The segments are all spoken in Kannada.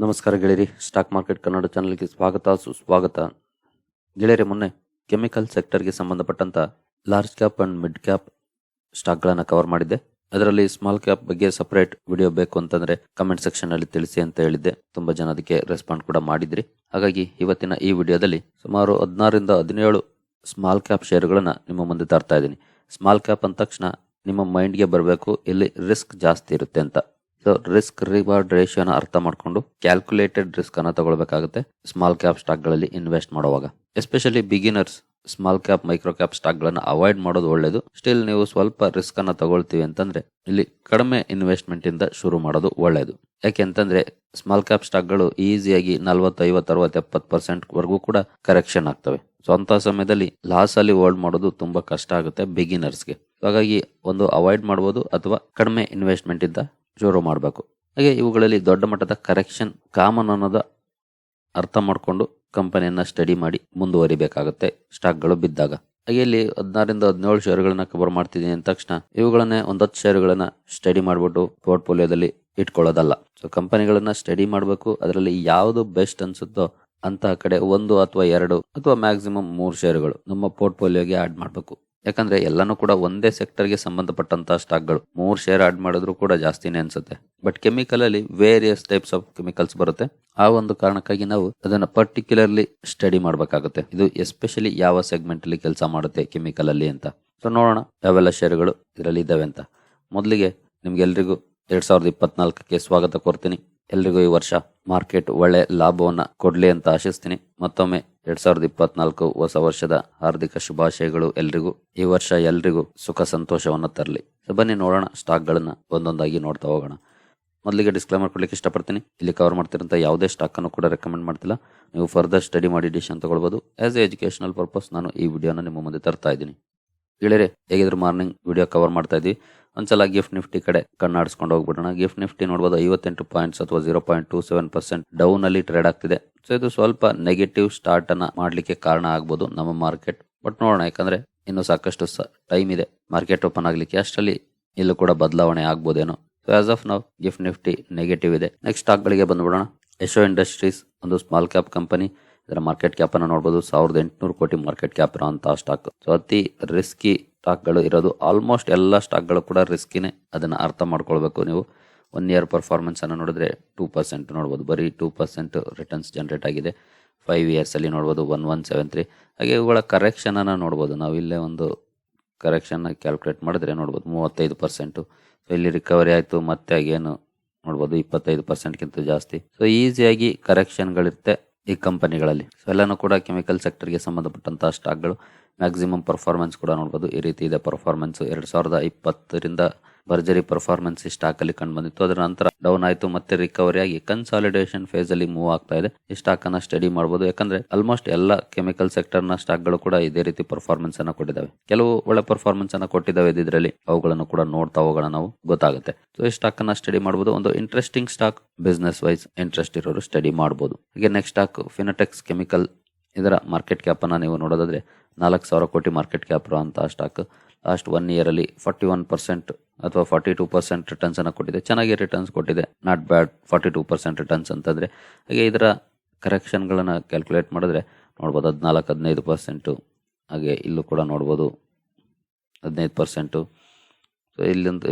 ನಮಸ್ಕಾರ ಗೆಳೆಯರಿ ಸ್ಟಾಕ್ ಮಾರ್ಕೆಟ್ ಕನ್ನಡ ಚಾನಲ್ಗೆ ಸ್ವಾಗತ, ಸುಸ್ವಾಗತ. ಗೆಳೆಯರಿ, ಮೊನ್ನೆ ಕೆಮಿಕಲ್ ಸೆಕ್ಟರ್ಗೆ ಸಂಬಂಧಪಟ್ಟಂತ large cap and mid cap ಸ್ಟಾಕ್ಗಳನ್ನು cover ಮಾಡಿದ್ದೆ. ಅದರಲ್ಲಿ ಸ್ಮಾಲ್ ಕ್ಯಾಪ್ ಬಗ್ಗೆ ಸಪರೇಟ್ ವಿಡಿಯೋ ಬೇಕು ಅಂತಂದ್ರೆ ಕಮೆಂಟ್ ಸೆಕ್ಷನ್ ಅಲ್ಲಿ ತಿಳಿಸಿ ಅಂತ ಹೇಳಿದ್ದೆ. ತುಂಬಾ ಜನ ಅದಕ್ಕೆ ರೆಸ್ಪಾಂಡ್ ಕೂಡ ಮಾಡಿದ್ರಿ. ಹಾಗಾಗಿ ಇವತ್ತಿನ ಈ ವಿಡಿಯೋದಲ್ಲಿ ಸುಮಾರು ಹದಿನಾರರಿಂದ ಹದಿನೇಳು ಸ್ಮಾಲ್ ಕ್ಯಾಪ್ ಶೇರ್ಗಳನ್ನು ನಿಮ್ಮ ಮುಂದೆ ತರ್ತಾ ಇದ್ದೀನಿ. ಸ್ಮಾಲ್ ಕ್ಯಾಪ್ ಅಂದ ತಕ್ಷಣ ನಿಮ್ಮ ಮೈಂಡ್ಗೆ ಬರಬೇಕು, ಇಲ್ಲಿ ರಿಸ್ಕ್ ಜಾಸ್ತಿ ಇರುತ್ತೆ ಅಂತ. ಸೊ ರಿಸ್ಕ್ ರಿವಾರ್ಡ್ ರೇಷಿಯೋನ ಅರ್ಥ ಮಾಡ್ಕೊಂಡು ಕ್ಯಾಲ್ಕುಲೇಟೆಡ್ ರಿಸ್ಕ್ ಅನ್ನ ತಗೊಳ್ಬೇಕಾಗುತ್ತೆ ಸ್ಮಾಲ್ ಕ್ಯಾಪ್ ಸ್ಟಾಕ್ಗಳಲ್ಲಿ ಇನ್ವೆಸ್ಟ್ ಮಾಡುವಾಗ. Especially beginners small cap micro cap stock ಗಳನ್ನ ಅವಾಯ್ಡ್ ಮಾಡೋದು ಒಳ್ಳೇದು. ಸ್ಟಿಲ್ ನೀವು ಸ್ವಲ್ಪ ರಿಸ್ಕ್ ಅನ್ನ ತಗೊಳ್ತೀವಿ ಅಂತಂದ್ರೆ ಇಲ್ಲಿ ಕಡಿಮೆ ಇನ್ವೆಸ್ಟ್ಮೆಂಟ್ ಇಂದ ಶುರು ಮಾಡೋದು ಒಳ್ಳೇದು. ಯಾಕೆಂತಂದ್ರೆ ಸ್ಮಾಲ್ ಕ್ಯಾಪ್ ಸ್ಟಾಕ್ಗಳು ಈಸಿಯಾಗಿ ನಲ್ವತ್ತು ಐವತ್ತು ಅರವತ್ತು ಎಪ್ಪತ್ತು ಪರ್ಸೆಂಟ್ ವರೆಗೂ ಕೂಡ ಕರೆಕ್ಷನ್ ಆಗ್ತವೆ. ಸೊ ಅಂತ ಸಮಯದಲ್ಲಿ ಲಾಸ್ ಅಲ್ಲಿ ಹೋಲ್ಡ್ ಮಾಡೋದು ತುಂಬಾ ಕಷ್ಟ ಆಗುತ್ತೆ ಬಿಗಿನರ್ಸ್ಗೆ ಹಾಗಾಗಿ ಒಂದು ಅವಾಯ್ಡ್ ಮಾಡಬಹುದು ಅಥವಾ ಕಡಿಮೆ ಇನ್ವೆಸ್ಟ್ಮೆಂಟ್ ಇಂದ ಶುರು ಮಾಡಬೇಕು. ಹಾಗೆ ಇವುಗಳಲ್ಲಿ ದೊಡ್ಡ ಮಟ್ಟದ ಕರೆಕ್ಷನ್ ಕಾಮನ್ ಅನ್ನೋದ ಅರ್ಥ ಮಾಡಿಕೊಂಡು ಕಂಪನಿಯನ್ನು ಸ್ಟಡಿ ಮಾಡಿ ಮುಂದುವರಿಬೇಕಾಗುತ್ತೆ ಸ್ಟಾಕ್ಗಳು ಬಿದ್ದಾಗ. ಹಾಗೆ ಇಲ್ಲಿ ಹದಿನಾರರಿಂದ ಹದಿನೇಳು ಶೇರುಗಳನ್ನ ಕವರ್ ಮಾಡ್ತಿದ್ದೀನಿ ಅಂದ ತಕ್ಷಣ ಇವುಗಳನ್ನೇ ಒಂದು ಹತ್ತು ಶೇರುಗಳನ್ನ ಸ್ಟಡಿ ಮಾಡ್ಬಿಟ್ಟು ಪೋರ್ಟ್ಫೋಲಿಯೋದಲ್ಲಿ ಇಟ್ಕೊಳ್ಳೋದಲ್ಲ. ಸೊ ಕಂಪನಿಗಳನ್ನ ಸ್ಟಡಿ ಮಾಡಬೇಕು, ಅದರಲ್ಲಿ ಯಾವುದು ಬೆಸ್ಟ್ ಅನ್ಸುತ್ತೋ ಅಂತಹ ಕಡೆ ಒಂದು ಅಥವಾ ಎರಡು ಅಥವಾ ಮ್ಯಾಕ್ಸಿಮಮ್ ಮೂರು ಶೇರುಗಳು ನಮ್ಮ ಪೋರ್ಟ್ಫೋಲಿಯೋಗೆ ಆಡ್ ಮಾಡಬೇಕು. ಯಾಕಂದ್ರೆ ಎಲ್ಲಾನು ಕೂಡ ಒಂದೇ ಸೆಕ್ಟರ್ಗೆ ಸಂಬಂಧಪಟ್ಟಂತ ಸ್ಟಾಕ್ಗಳು ಮೂರ್ ಶೇರ್ ಆಡ್ ಮಾಡಿದ್ರು ಕೂಡ ಜಾಸ್ತಿನೇ ಅನ್ಸುತ್ತೆ. ಬಟ್ ಕೆಮಿಕಲ್ ಅಲ್ಲಿ ವೇರಿಯಸ್ ಟೈಪ್ಸ್ ಆಫ್ ಕೆಮಿಕಲ್ಸ್ ಬರುತ್ತೆ. ಆ ಒಂದು ಕಾರಣಕ್ಕಾಗಿ ನಾವು ಅದನ್ನ ಪರ್ಟಿಕ್ಯುಲರ್ಲಿ ಸ್ಟಡಿ ಮಾಡಬೇಕಾಗುತ್ತೆ. ಇದು ಎಸ್ಪೆಷಲಿ ಯಾವ ಸೆಗ್ಮೆಂಟ್ ಅಲ್ಲಿ ಕೆಲಸ ಮಾಡುತ್ತೆ ಕೆಮಿಕಲ್ ಅಲ್ಲಿ ಅಂತ. ಸೊ ನೋಡೋಣ ಯಾವೆಲ್ಲ ಶೇರ್ಗಳು ಇದರಲ್ಲಿ ಇದ್ದಾವೆ ಅಂತ. ಮೊದಲಿಗೆ ನಿಮ್ಗೆಲ್ರಿಗೂ ಎರಡ್ ಸಾವಿರದ ಇಪ್ಪತ್ನಾಲ್ಕಕ್ಕೆ ಸ್ವಾಗತ ಕೋರ್ತೀನಿ. ಎಲ್ರಿಗೂ ಈ ವರ್ಷ ಮಾರ್ಕೆಟ್ ಒಳ್ಳೆ ಲಾಭವನ್ನ ಕೊಡ್ಲಿ ಅಂತ ಆಶಿಸ್ತೀನಿ. ಮತ್ತೊಮ್ಮೆ ಎರಡ್ ಸಾವಿರದ ಇಪ್ಪತ್ನಾಲ್ಕು ಹೊಸ ವರ್ಷದ ಹಾರ್ದಿಕ ಶುಭಾಶಯಗಳು ಎಲ್ರಿಗೂ. ಈ ವರ್ಷ ಎಲ್ರಿಗೂ ಸುಖ ಸಂತೋಷವನ್ನು ತರಲಿ. ಬನ್ನಿ ನೋಡೋಣ ಸ್ಟಾಕ್ಗಳನ್ನ ಒಂದೊಂದಾಗಿ ನೋಡ್ತಾ ಹೋಗೋಣ. ಮೊದಲಿಗೆ ಡಿಸ್ಕ್ಲೈಮರ್ ಕೊಡ್ಲಿಕ್ಕೆ ಇಷ್ಟಪಡ್ತೀನಿ. ಇಲ್ಲಿ ಕವರ್ ಮಾಡ್ತಿರೋಂಥ ಯಾವುದೇ ಸ್ಟಾಕ್ ಅನ್ನು ಕೂಡ ರೆಕಮೆಂಡ್ ಮಾಡ್ತಿಲ್ಲ. ನೀವು ಫರ್ದರ್ ಸ್ಟಡಿ ಮಾಡಿ ಡಿಶನ್ ತಗೊಳ್ಬೋದು. ಆಸ್ ಎ ಎಜುಕೇಶನಲ್ ಪರ್ಪಸ್ ನಾನು ಈ ವಿಡಿಯೋನ ನಿಮ್ಮ ಮುಂದೆ ತರ್ತಾ ಇದ್ದೀನಿ. ಗೆಳೆಯರೆ, ಹೇಗಿದ್ರು ಮಾರ್ನಿಂಗ್ ವಿಡಿಯೋ ಕವರ್ ಮಾಡ್ತಾ ಇದ್ವಿ. ಒಂದ್ಸಲ ಗಿಫ್ಟ್ ನಿಫ್ಟಿ ಕಡೆ ಕಣ್ಣಾಡಿಸ್ಕೊಂಡು ಹೋಗ್ಬಿಡೋಣ. ಗಿಫ್ಟ್ ನಿಫ್ಟಿ ನೋಡ್ಬೋದು ಐವತ್ತೆಂಟು ಪಾಯಿಂಟ್ಸ್ ಅಥವಾ zero point two seven percent down ಅಲ್ಲಿ ಟ್ರೇಡ್ ಆಗ್ತಿದೆ. ಸೊ ಇದು ಸ್ವಲ್ಪ ನೆಗೆಟಿವ್ ಸ್ಟಾರ್ಟ್ ಅನ್ನ ಮಾಡ್ಲಿಕ್ಕೆ ಕಾರಣ ಆಗ್ಬೋದು ನಮ್ಮ ಮಾರ್ಕೆಟ್ ಬಟ್ ನೋಡೋಣ, ಯಾಕಂದ್ರೆ ಇನ್ನು ಸಾಕಷ್ಟು ಟೈಮ್ ಇದೆ. ಮಾರ್ಕೆಟ್ ಓಪನ್ ಆಗ್ಲಿಕ್ಕೆ ಅಷ್ಟರಲ್ಲಿ ಇಲ್ಲೂ ಕೂಡ ಬದಲಾವಣೆ ಆಗ್ಬೋದೇನೋ. ಸೊ ಆಸ್ ಆಫ್ ನಾವು ಗಿಫ್ಟ್ ನಿಫ್ಟಿ ನೆಗೆಟಿವ್ ಇದೆ. ನೆಕ್ಸ್ಟ್ ಸ್ಟಾಕ್ ಗಳಿಗೆ ಬಂದ್ಬಿಡೋಣ. ಯಶೋ ಇಂಡಸ್ಟ್ರೀಸ್, ಒಂದು ಸ್ಮಾಲ್ ಕ್ಯಾಪ್ ಕಂಪನಿ ಇದರ ಮಾರ್ಕೆಟ್ ಕ್ಯಾಪ್ ಅನ್ನು ನೋಡಬಹುದು ಸಾವಿರದ ಎಂಟುನೂರು ಕೋಟಿ ಮಾರ್ಕೆಟ್ ಕ್ಯಾಪ್ ಇರುವಂತಹ ಸ್ಟಾಕ್ ಸೊ ಅತಿ ರಿಸ್ಕಿ ಸ್ಟಾಕ್ಗಳು ಇರೋದು ಆಲ್ಮೋಸ್ಟ್ ಎಲ್ಲ ಸ್ಟಾಕ್ಗಳು ಕೂಡ ರಿಸ್ಕಿನೇ ಅದನ್ನು ಅರ್ಥ ಮಾಡ್ಕೊಳ್ಬೇಕು ನೀವು. ಒನ್ ಇಯರ್ ಪರ್ಫಾರ್ಮೆನ್ಸನ್ನು ನೋಡಿದ್ರೆ ಟೂ ಪರ್ಸೆಂಟ್ ನೋಡ್ಬೋದು. ಬರೀ ಟೂ ಪರ್ಸೆಂಟ್ ರಿಟರ್ನ್ಸ್ ಜನ್ರೇಟ್ ಆಗಿದೆ. ಫೈವ್ ಇಯರ್ಸಲ್ಲಿ ನೋಡ್ಬೋದು ಒನ್ ಒನ್ ಸೆವೆನ್ ತ್ರೀ ಹಾಗೆ ಇವುಗಳ ಕರೆಕ್ಷನನ್ನು ನೋಡ್ಬೋದು. ನಾವು ಇಲ್ಲೇ ಒಂದು ಕರೆಕ್ಷನ್ನ ಕ್ಯಾಲ್ಕುಲೇಟ್ ಮಾಡಿದ್ರೆ ನೋಡ್ಬೋದು ಮೂವತ್ತೈದು ಪರ್ಸೆಂಟು ಸೊ ಇಲ್ಲಿ ರಿಕವರಿ ಆಯಿತು, ಮತ್ತೆ ಆಗೇನು ನೋಡ್ಬೋದು ಇಪ್ಪತ್ತೈದು ಪರ್ಸೆಂಟ್ಗಿಂತ ಜಾಸ್ತಿ. ಸೊ ಈಸಿಯಾಗಿ ಕರೆಕ್ಷನ್ಗಳಿರುತ್ತೆ ಈ ಕಂಪನಿಗಳಲ್ಲಿ ಸೊ ಎಲ್ಲನೂ ಕೂಡ ಕೆಮಿಕಲ್ ಸೆಕ್ಟರ್ಗೆ ಸಂಬಂಧಪಟ್ಟಂತಹ ಸ್ಟಾಕ್ಗಳು ಮ್ಯಾಕ್ಸಿಮಮ್ ಪರ್ಫಾರ್ಮೆನ್ಸ್ ಕೂಡ ನೋಡ್ಬೋದು. ಈ ರೀತಿ ಇದೆ ಪರ್ಫಾರ್ಮೆನ್ಸ್ ಎರಡು ಸಾವಿರದ ಇಪ್ಪತ್ತರಿಂದ ಭರ್ಜರಿ ಪರ್ಫಾರ್ಮೆನ್ಸ್ ಸ್ಟಾಕ್ ಅಲ್ಲಿ ಕಂಡು ಬಂದಿತ್ತು. ಅದರ ನಂತರ ಡೌನ್ ಆಯಿತು. ಮತ್ತೆ ರಿಕವರಿ ಆಗಿ ಕನ್ಸಾಲಿಡೇಷನ್ ಫೇಸ್ ಅಲ್ಲಿ ಮೂವ್ ಆಗ್ತಾ ಇದೆ. ಈ ಸ್ಟಾಕ್ ಅನ್ನ ಸ್ಟಡಿ ಮಾಡಬಹುದು ಯಾಕಂದ್ರೆ ಆಲ್ಮೋಸ್ಟ್ ಎಲ್ಲ ಕೆಮಿಕಲ್ ಸೆಕ್ಟರ್ನ ಸ್ಟಾಕ್ಗಳು ಕೂಡ ಇದೇ ರೀತಿ ಪರ್ಫಾರ್ಮೆನ್ಸ್ ಅನ್ನ ಕೊಟ್ಟಿದ್ದಾವೆ. ಕೆಲವು ಒಳ್ಳೆ ಪರ್ಫಾರ್ಮೆನ್ಸ್ ಅನ್ನ ಕೊಟ್ಟಿದ್ದಾವೆ ಇದರಲ್ಲಿ ಅವುಗಳನ್ನು ಕೂಡ ನೋಡ್ತಾ ಹೋಗೋಣ ನಾವು. ಗೊತ್ತಾಗುತ್ತೆ. ಸೊ ಈ ಸ್ಟಾಕ್ ಅನ್ನ ಸ್ಟಡಿ ಮಾಡಬಹುದು ಒಂದು interesting stock business wise interest ಇರೋರು ಸ್ಟಡಿ ಮಾಡಬಹುದು ಈಗ ನೆಕ್ಸ್ಟ್ ಸ್ಟಾಕ್ ಫಿನಟೆಕ್ಸ್ ಕೆಮಿಕಲ್ ಇದರ ಮಾರ್ಕೆಟ್ ಕ್ಯಾಪನ್ನು ನೀವು ನೋಡೋದಾದರೆ ನಾಲ್ಕು ಸಾವಿರ ಕೋಟಿ ಮಾರ್ಕೆಟ್ ಕ್ಯಾಪ್ ಅಂತ ಸ್ಟಾಕ್ ಲಾಸ್ಟ್ ಒನ್ ಇಯರಲ್ಲಿ ಫಾರ್ಟಿ ಒನ್ ಪರ್ಸೆಂಟ್ ಅಥವಾ ಫಾರ್ಟಿ ಟೂ ಪರ್ಸೆಂಟ್ ರಿಟರ್ನ್ಸ್ ಅನ್ನ ಕೊಟ್ಟಿದೆ. ಚೆನ್ನಾಗಿ ರಿಟರ್ನ್ಸ್ ಕೊಟ್ಟಿದೆ. Not bad forty two percent returns ಅಂತಂದರೆ. ಹಾಗೆ ಇದರ ಕರೆಕ್ಷನ್ಗಳನ್ನು ಕ್ಯಾಲ್ಕುಲೇಟ್ ಮಾಡಿದ್ರೆ ನೋಡ್ಬೋದು ಹದಿನಾಲ್ಕು, ಹದಿನೈದು ಪರ್ಸೆಂಟು ಹಾಗೆ ಇಲ್ಲೂ ಕೂಡ ನೋಡ್ಬೋದು ಹದಿನೈದು ಪರ್ಸೆಂಟು ಸೊ ಇಲ್ಲಿಂದ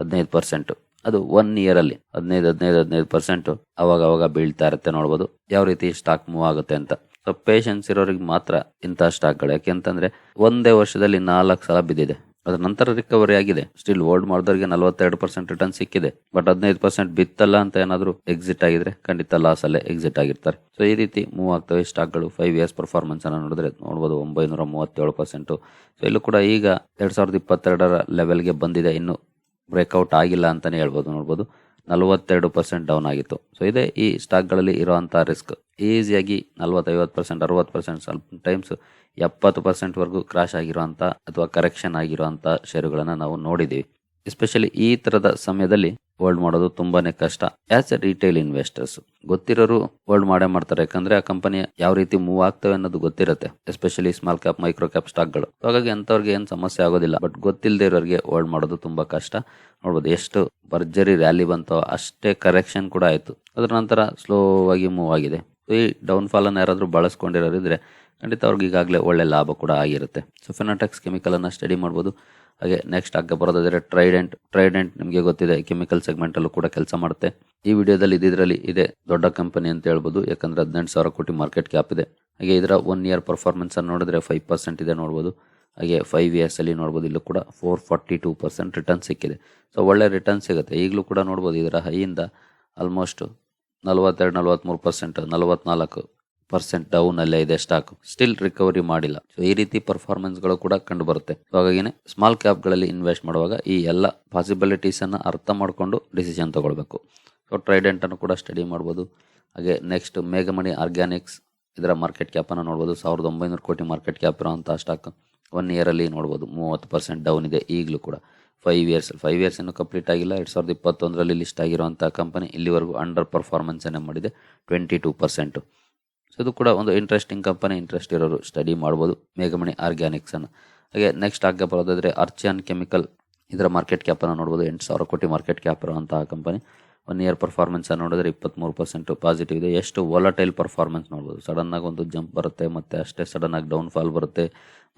ಹದಿನೈದು ಪರ್ಸೆಂಟು ಅದು ಒನ್ ಇಯರಲ್ಲಿ ಹದಿನೈದು ಹದಿನೈದು ಹದಿನೈದು ಪರ್ಸೆಂಟು ಅವಾಗ ಅವಾಗ ಬೀಳ್ತಾ ಇರುತ್ತೆ ನೋಡ್ಬೋದು. ಯಾವ ರೀತಿ ಸ್ಟಾಕ್ ಮೂವ್ ಆಗುತ್ತೆ ಅಂತ. ಸೊ ಪೇಷನ್ಸ್ ಇರೋರಿಗೆ ಮಾತ್ರ ಇಂಥ ಸ್ಟಾಕ್ಗಳು ಯಾಕೆಂತಂದ್ರೆ ಒಂದೇ ವರ್ಷದಲ್ಲಿ ನಾಲ್ಕು ಸಲ ಬಿದ್ದಿದೆ. ಅದರ ನಂತರ ರಿಕವರಿ ಆಗಿದೆ. ಸ್ಟಿಲ್ ಹೋಲ್ಡ್ ಮಾಡಿದವರಿಗೆ ನಲವತ್ತೆರಡು ಪರ್ಸೆಂಟ್ ರಿಟರ್ನ್ ಸಿಕ್ಕಿದೆ. ಬಟ್ ಹದಿನೈದು ಪರ್ಸೆಂಟ್ ಬಿತ್ತಲ್ಲ ಅಂತ ಏನಾದರೂ ಎಕ್ಸಿಟ್ ಆಗಿದ್ರೆ ಖಂಡಿತ ಲಾಸ್ ಅಲ್ಲೇ ಎಕ್ಸಿಟ್ ಆಗಿರ್ತಾರೆ. ಸೊ ಈ ರೀತಿ ಮೂವ್ ಆಗ್ತವೆ ಸ್ಟಾಕ್ಗಳು ಫೈವ್ ಇಯರ್ಸ್ ಪರ್ಫಾರ್ಮೆನ್ಸ್ ಅನ್ನ ನೋಡಿದ್ರೆ ನೋಡ್ಬೋದು ಒಂಬೈನೂರ ಮೂವತ್ತೇಳು ಪರ್ಸೆಂಟ್ ಸೊ ಇಲ್ಲೂ ಕೂಡ ಈಗ ಎರಡ್ ಸಾವಿರದ ಇಪ್ಪತ್ತೆರಡರ ಲೆವೆಲ್ಗೆ ಬಂದಿದೆ. ಇನ್ನು ಬ್ರೇಕ್ಔಟ್ ಆಗಿಲ್ಲ ಅಂತಾನೆ ಹೇಳ್ಬೋದು, ನೋಡ್ಬೋದು. ನಲವತ್ತೆರಡು ಪರ್ಸೆಂಟ್ ಡೌನ್ ಆಗಿತ್ತು. ಸೊ ಇದೇ ಈ ಸ್ಟಾಕ್ಗಳಲ್ಲಿ ಇರುವಂಥ ರಿಸ್ಕ್ ಈಸಿಯಾಗಿ ನಲವತ್ತೈವತ್ತು ಪರ್ಸೆಂಟ್ ಅರವತ್ತು ಪರ್ಸೆಂಟ್ ಸ್ವಲ್ಪ ಟೈಮ್ಸ್ ಎಪ್ಪತ್ತು ಪರ್ಸೆಂಟ್ ವರೆಗೂ ಕ್ರಾಶ್ ಆಗಿರುವಂಥ ಅಥವಾ ಕರೆಕ್ಷನ್ ಆಗಿರುವಂಥ ಷೇರುಗಳನ್ನು ನಾವು ನೋಡಿದೀವಿ. ಎಸ್ಪೆಷಲಿ ಈ ತರದ ಸಮಯದಲ್ಲಿ ಹೋಲ್ಡ್ ಮಾಡೋದು ತುಂಬಾನೇ ಕಷ್ಟ. ಆಸ್ ಎ ರಿಟೇಲ್ ಇನ್ವೆಸ್ಟರ್ಸ್ ಗೊತ್ತಿರೋರು ಹೋಲ್ಡ್ ಮಾಡೇ ಮಾಡ್ತಾರೆ. ಯಾಕಂದ್ರೆ ಆ ಕಂಪನಿ ಯಾವ ರೀತಿ ಮೂವ್ ಆಗ್ತವೆ ಅನ್ನೋದು ಗೊತ್ತಿರುತ್ತೆ. Especially small cap micro cap ಸ್ಟಾಕ್ಗಳು ಹಾಗಾಗಿ ಅಂಥವ್ರಿಗೆ ಏನು ಸಮಸ್ಯೆ ಆಗೋದಿಲ್ಲ. ಬಟ್ ಗೊತ್ತಿಲ್ಲದೆ ಇರೋರಿಗೆ ಹೋಲ್ಡ್ ಮಾಡೋದು ತುಂಬಾ ಕಷ್ಟ. ನೋಡ್ಬೋದು ಎಷ್ಟು ಭರ್ಜರಿ ರ್ಯಾಲಿ ಬಂತೋ ಅಷ್ಟೇ ಕರೆಕ್ಷನ್ ಕೂಡ ಆಯಿತು. ಅದರ ನಂತರ ಸ್ಲೋ ಆಗಿ ಮೂವ್ ಆಗಿದೆ. ಈ ಡೌನ್ ಯಾರಾದರೂ ಬಳಸ್ಕೊಂಡಿರೋರಿದ್ರೆ ಖಂಡಿತ ಅವ್ರಿಗೆ ಈಗಾಗಲೇ ಒಳ್ಳೆ ಲಾಭ ಕೂಡ ಆಗಿರುತ್ತೆ. ಸೊ ಫಿನಾಟೆಕ್ಸ್ ಕೆಮಿಕಲನ್ನು ಸ್ಟಡಿ ಮಾಡ್ಬೋದು. ಹಾಗೆ ನೆಕ್ಸ್ಟ್ ಆಗ ಬರೋದಾದರೆ ಟ್ರೈಡೆಂಟ್ ಟ್ರೈಡೆಂಟ್ ನಿಮಗೆ ಗೊತ್ತಿದೆ ಕೆಮಿಕಲ್ ಸೆಗ್ಮೆಂಟ್ ಅಲ್ಲೂ ಕೂಡ ಕೆಲಸ ಮಾಡುತ್ತೆ. ಈ ವಿಡಿಯೋದಲ್ಲಿ ಇದ್ರಲ್ಲಿ ಇದೆ ದೊಡ್ಡ ಕಂಪನಿ ಅಂತ ಹೇಳ್ಬೋದು, ಯಾಕಂದ್ರೆ ಹದಿನೆಂಟು ಸಾವಿರ ಕೋಟಿ ಮಾರ್ಕೆಟ್ ಕ್ಯಾಪ್ ಇದೆ. ಹಾಗೆ ಇದರ ಒನ್ ಇಯರ್ ಪರ್ಫಾರ್ಮೆನ್ಸ್ ಅನ್ನು ನೋಡಿದ್ರೆ ಫೈವ್ ಪರ್ಸೆಂಟ್ ಇದೆ ನೋಡ್ಬೋದು. ಹಾಗೆ ಫೈವ್ ಇಯರ್ಸ್ ಅಲ್ಲಿ ನೋಡ್ಬೋದು, ಇಲ್ಲೂ ಕೂಡ four forty two percent return ಸಿಕ್ಕಿದೆ. ಸೊ ಒಳ್ಳೆ ರಿಟರ್ನ್ ಸಿಗುತ್ತೆ. ಈಗಲೂ ಕೂಡ ನೋಡ್ಬೋದು, ಇದರ ಹೈಯಿಂದ ಆಲ್ಮೋಸ್ಟ್ ನಲವತ್ತೆರಡು ನಲವತ್ಮೂರು ಪರ್ಸೆಂಟ್ ನಲವತ್ನಾಲ್ಕು ಪರ್ಸೆಂಟ್ ಡೌನ್ ಅಲ್ಲೇ ಇದೆ ಸ್ಟಾಕ್ ಸ್ಟಿಲ್ ರಿಕವರಿ ಮಾಡಿಲ್ಲ. ಸೊ ಈ ರೀತಿ ಪರ್ಫಾರ್ಮೆನ್ಸ್ಗಳು ಕೂಡ ಕಂಡು ಬರುತ್ತೆ. ಹಾಗಾಗಿನೇ ಸ್ಮಾಲ್ ಕ್ಯಾಪ್ಗಳಲ್ಲಿ ಇನ್ವೆಸ್ಟ್ ಮಾಡುವಾಗ ಈ ಎಲ್ಲ ಪಾಸಿಬಿಲಿಟೀಸ್ ಅನ್ನ ಅರ್ಥ ಮಾಡಿಕೊಂಡು ಡಿಸಿಷನ್ ತಗೊಳ್ಬೇಕು. ಸೊ ಟ್ರೈಡೆಂಟ್ ಅನ್ನು ಕೂಡ ಸ್ಟಡಿ ಮಾಡ್ಬೋದು. ಹಾಗೆ ನೆಕ್ಸ್ಟ್ ಮೇಘಮಣಿ ಆರ್ಗ್ಯಾನಿಕ್ಸ್ ಇದರ ಮಾರ್ಕೆಟ್ ಕ್ಯಾಪ್ ಅನ್ನು ನೋಡ್ಬೋದು. ಸಾವಿರದ ಒಂಬೈನೂರು ಕೋಟಿ ಮಾರ್ಕೆಟ್ ಕ್ಯಾಪ್ ಇರುವಂತಹ ಸ್ಟಾಕ್ ಒನ್ ಇಯರ್ ಅಲ್ಲಿ ನೋಡ್ಬೋದು. ಮೂವತ್ತು ಪರ್ಸೆಂಟ್ ಡೌನ್ ಇದೆ ಈಗಲೂ ಕೂಡ. ಫೈವ್ ಇಯರ್ಸ್ ಫೈವ್ ಇಯರ್ಸ್ ಇನ್ನೂ ಕಂಪ್ಲೀಟ್ ಆಗಿಲ್ಲ. ಎರಡು ಸಾವಿರದ ಇಪ್ಪತ್ತೊಂದರಲ್ಲಿ ಲಿಸ್ಟ್ ಆಗಿರುವಂಥ ಕಂಪನಿ ಇಲ್ಲಿವರೆಗೂ ಅಂಡರ್ ಪರ್ಫಾರ್ಮೆನ್ಸ್ ಅನ್ನು ಮಾಡಿದೆ. ಟ್ವೆಂಟಿ ಟೂ ಪರ್ಸೆಂಟ್ ಸೊ ಇದು ಕೂಡ ಒಂದು ಇಂಟ್ರೆಸ್ಟಿಂಗ್ ಕಂಪನಿ ಇಂಟ್ರೆಸ್ಟ್ ಇರೋರು ಸ್ಟಡಿ ಮಾಡ್ಬೋದು. ಮೇಘಮಣಿ ಆರ್ಗ್ಯಾನಿಕ್ಸ್ ಅನ್ನು. ಹಾಗೆ ನೆಕ್ಸ್ಟ್ ಆಗ ಬರೋದಾದ್ರೆ ಅರ್ಚಿಯನ್ ಕೆಮಿಕಲ್ ಇದರ ಮಾರ್ಕೆಟ್ ಕ್ಯಾಪ್ ಅನ್ನು ನೋಡ್ಬೋದು. ಎಂಟು ಸಾವಿರ ಕೋಟಿ ಮಾರ್ಕೆಟ್ ಕ್ಯಾಪ್ ಇರುವಂತಹ ಕಂಪನಿ ಒನ್ ಇಯರ್ ಪರ್ಫಾರ್ಮೆನ್ಸ್ ಅನ್ನು ನೋಡಿದ್ರೆ ಇಪ್ಪತ್ಮೂರು ಪರ್ಸೆಂಟ್ ಪಾಸಿಟಿವ್ ಇದೆ. ಎಷ್ಟು ವಾಲಟೈಲ್ ಪರ್ಫಾರ್ಮೆನ್ಸ್ ನೋಡ್ಬೋದು. ಸಡನ್ ಆಗಿ ಒಂದು ಜಂಪ್ ಬರುತ್ತೆ, ಮತ್ತೆ ಅಷ್ಟೇ ಸಡನ್ ಆಗಿ ಡೌನ್ ಫಾಲ್ ಬರುತ್ತೆ,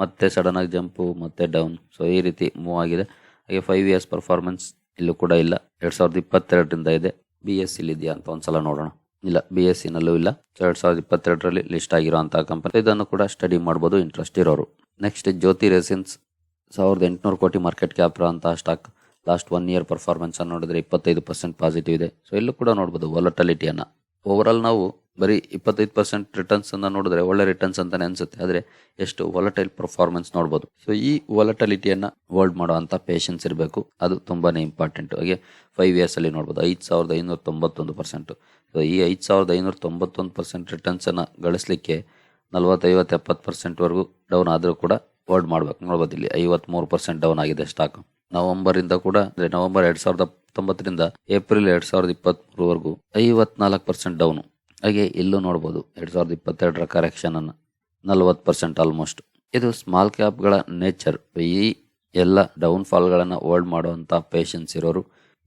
ಮತ್ತೆ ಸಡನ್ ಆಗಿ ಜಂಪು ಮತ್ತೆ ಡೌನ್ ಸೊ ಈ ರೀತಿ ಮೂವ್ ಆಗಿದೆ. ಹಾಗೆ ಫೈವ್ ಇಯರ್ಸ್ ಪರ್ಫಾರ್ಮೆನ್ಸ್ ಇಲ್ಲೂ ಕೂಡ ಇಲ್ಲ. ಎರಡು ಸಾವಿರದ ಇಪ್ಪತ್ತೆರಡರಿಂದ ಇದೆ. ಬಿ ಎಸ್ ಇಲ್ಲಿದೆಯಾ ಅಂತ ಒಂದ್ಸಲ ನೋಡೋಣ. ಇಲ್ಲ ಬಿ ಎಸ್ ಸಿನಲ್ಲೂ ಇಲ್ಲ. ಎರಡ್ ಸಾವಿರದ ಇಪ್ಪತ್ತೆರಡರಲ್ಲಿ ಲಿಸ್ಟ್ ಆಗಿರುವಂತಹ ಕಂಪನಿ ಇದನ್ನು ಕೂಡ ಸ್ಟಡಿ ಮಾಡ್ಬೋದು ಇಂಟ್ರೆಸ್ಟ್ ಇರೋರು. ನೆಕ್ಸ್ಟ್ ಜ್ಯೋತಿ ರೆಸಿನ್ಸ್ ಸಾವಿರದ ಎಂಟುನೂರು ಕೋಟಿ ಮಾರ್ಕೆಟ್ ಕ್ಯಾಪ್ ಇರುವಂತಹ stock last one year performance ಅನ್ನು ನೋಡಿದ್ರೆ ಇಪ್ಪತ್ತೈದು ಪರ್ಸೆಂಟ್ ಪಾಸಿಟಿವ್ ಇದೆ. ಸೊ ಇಲ್ಲೂ ಕೂಡ ನೋಡ್ಬೋದು ವಾಲಟಲಿಟಿಯನ್ನು ಓವರ್ ಆಲ್ ನಾವು ಬರೀ ಇಪ್ಪತ್ತೈದು ಪರ್ಸೆಂಟ್ ರಿಟರ್ನ್ಸ್ ಅನ್ನ ನೋಡಿದ್ರೆ ಒಳ್ಳೆ ರಿಟರ್ನ್ಸ್ ಅಂತಾನೆ ಅನ್ಸುತ್ತೆ. ಆದರೆ ಎಷ್ಟು ವಾಲಟೈಲ್ ಪರ್ಫಾರ್ಮೆನ್ಸ್ ನೋಡ್ಬೋದು. ಸೊ ಈ ವಾಲಟಾಲಿಟಿಯನ್ನ ಹೋಲ್ಡ್ ಮಾಡುವಂಥ ಪೇಷನ್ಸ್ ಇರಬೇಕು. ಅದು ತುಂಬಾ ಇಂಪಾರ್ಟೆಂಟ್ ಹಾಗೆ ಫೈವ್ ಇಯರ್ಸ್ ಅಲ್ಲಿ ನೋಡ್ಬೋದು, ಐದು ಸಾವಿರದ ಐನೂರ ತೊಂಬತ್ತೊಂದು ಪರ್ಸೆಂಟ್ ಸೊ ಈ ಐದು ಸಾವಿರದ ಐನೂರ ತೊಂಬತ್ತೊಂದು ಪರ್ಸೆಂಟ್ ರಿಟರ್ನ್ಸ್ ಅನ್ನ ಗಳಿಸಲಿಕ್ಕೆ ನಲವತ್ತೈವತ್ತು, ಎಪ್ಪತ್ತು ಪರ್ಸೆಂಟ್ವರೆಗೂ ಡೌನ್ ಆದರೂ ಕೂಡ ಹೋಲ್ಡ್ ಮಾಡ್ಬೇಕು. ನೋಡ್ಬೋದು ಇಲ್ಲಿ ಐವತ್ಮೂರು ಪರ್ಸೆಂಟ್ ಡೌನ್ ಆಗಿದೆ ಸ್ಟಾಕ್ ನವಂಬರಿಂದ ಕೂಡ, ಅಂದ್ರೆ ನವೆಂಬರ್ ಎರಡು ಸಾವಿರದ ತೊಂಬತ್ತರಿಂದ ಏಪ್ರಿಲ್ ಎರಡು ಸಾವಿರದ ಇಪ್ಪತ್ತ್ಮೂರವರೆಗೂ ಐವತ್ನಾಲ್ಕು ಪರ್ಸೆಂಟ್ ಡೌನ್ ಹಾಗೆ ಇಲ್ಲೂ ನೋಡ್ಬೋದು ಎರಡು ಸಾವಿರದ ಇಪ್ಪತ್ತೆರಡರ ಕರೆಕ್ಷನ್ ಅನ್ನ. ನಲವತ್ತು ಪರ್ಸೆಂಟ್ ಆಲ್ಮೋಸ್ಟ್ ಇದು ಸ್ಮಾಲ್ ಕ್ಯಾಪ್ಗಳ ನೇಚರ್ ಈ ಎಲ್ಲ ಡೌನ್ ಫಾಲ್ಗಳನ್ನ ಹೋಲ್ಡ್ ಮಾಡುವಂತ ಪೇಷನ್ಸ್ ಇರೋರು,